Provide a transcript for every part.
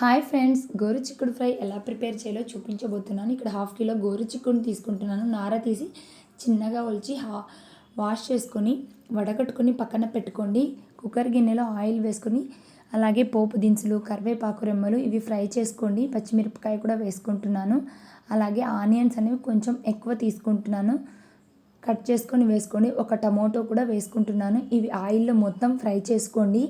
Hi friends గోరు చిక్కుడు fry ఎలా ప్రిపేర్ చేయాలో చూపించబోతున్నాను. ఇక్కడ హాఫ్ కిలో గోరు చిక్కుడుని తీసుకుంటున్నాను. నార తీసి చిన్నగా ఒలిచి హా వాష్ చేసుకొని వడగట్టుకొని పక్కన పెట్టుకోండి. కుక్కర్ గిన్నెలో ఆయిల్ వేసుకొని అలాగే పోపు దినుసులు కరివేపాకు రెమ్మలు ఇవి ఫ్రై చేసుకోండి. పచ్చిమిరపకాయ కూడా వేసుకుంటున్నాను. అలాగే ఆనియన్స్ అనేవి కొంచెం ఎక్కువ తీసుకుంటున్నాను. కట్ చేసుకొని వేసుకోండి. ఒక టమోటో కూడా వేసుకుంటున్నాను. ఇవి ఆయిల్లో మొత్తం ఫ్రై చేసుకోండి.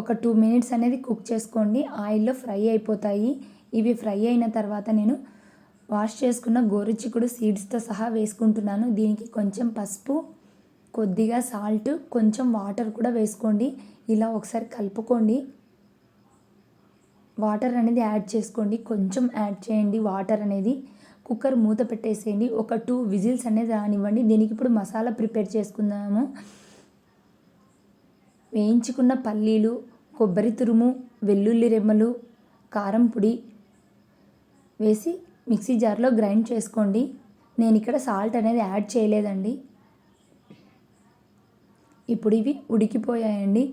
ఒక టూ మినిట్స్ అనేది కుక్ చేసుకోండి. ఆయిల్లో ఫ్రై అయిపోతాయి. ఇవి ఫ్రై అయిన తర్వాత నేను వాష్ చేసుకున్న గోరుచిక్కుడు సీడ్స్తో సహా వేసుకుంటున్నాను. దీనికి కొంచెం పసుపు కొద్దిగా సాల్ట్ కొంచెం వాటర్ కూడా వేసుకోండి. ఇలా ఒకసారి కలుపుకోండి. వాటర్ అనేది యాడ్ చేసుకోండి. కొంచెం యాడ్ చేయండి వాటర్ అనేది. కుక్కర్ మూత పెట్టేసేయండి. ఒక టూ విజిల్స్ అనేది రానివ్వండి. దీనికి ఇప్పుడు మసాలా ప్రిపేర్ చేసుకుందాము. వేయించుకున్న పల్లీలు కొబ్బరి తురుము వెల్లుల్లి రెమ్మలు కారం పొడి వేసి మిక్సీ జార్లో గ్రైండ్ చేసుకోండి. నేను ఇక్కడ సాల్ట్ అనేది యాడ్ చేయలేదండి. ఇప్పుడు ఇవి ఉడికిపోయాయండి.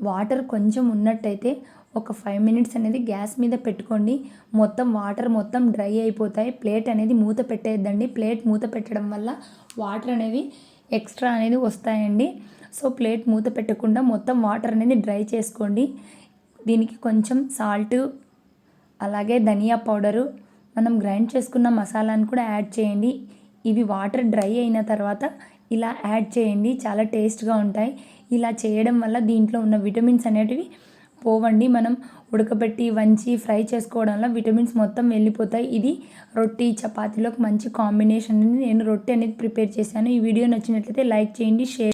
వాటర్ కొంచెం ఉన్నట్టయితే ఒక ఫైవ్ మినిట్స్ అనేది గ్యాస్ మీద పెట్టుకోండి. మొత్తం వాటర్ మొత్తం డ్రై అయిపోతాయి. ప్లేట్ అనేది మూత పెట్టేద్దండి. ప్లేట్ మూత పెట్టడం వల్ల వాటర్ అనేవి ఎక్స్ట్రా అనేది వస్తాయండి. సో ప్లేట్ మూత పెట్టకుండా మొత్తం వాటర్ అనేది డ్రై చేసుకోండి. దీనికి కొంచెం సాల్ట్ అలాగే ధనియా పౌడరు మనం గ్రైండ్ చేసుకున్న మసాలాను కూడా యాడ్ చేయండి. ఇవి వాటర్ డ్రై అయిన తర్వాత ఇలా యాడ్ చేయండి. చాలా టేస్ట్గా ఉంటాయి. ఇలా చేయడం వల్ల దీంట్లో ఉన్న విటమిన్స్ అనేటివి పోవండి. మనం ఉడకబెట్టి వంచి ఫ్రై చేసుకోవడంలో విటమిన్స్ మొత్తం వెళ్ళిపోతాయి. ఇది రొట్టి చపాతీలోకి మంచి కాంబినేషన్ నేను రొట్టె అనేది ప్రిపేర్ చేశాను. ఈ వీడియో నచ్చినట్లయితే లైక్ చేయండి షేర్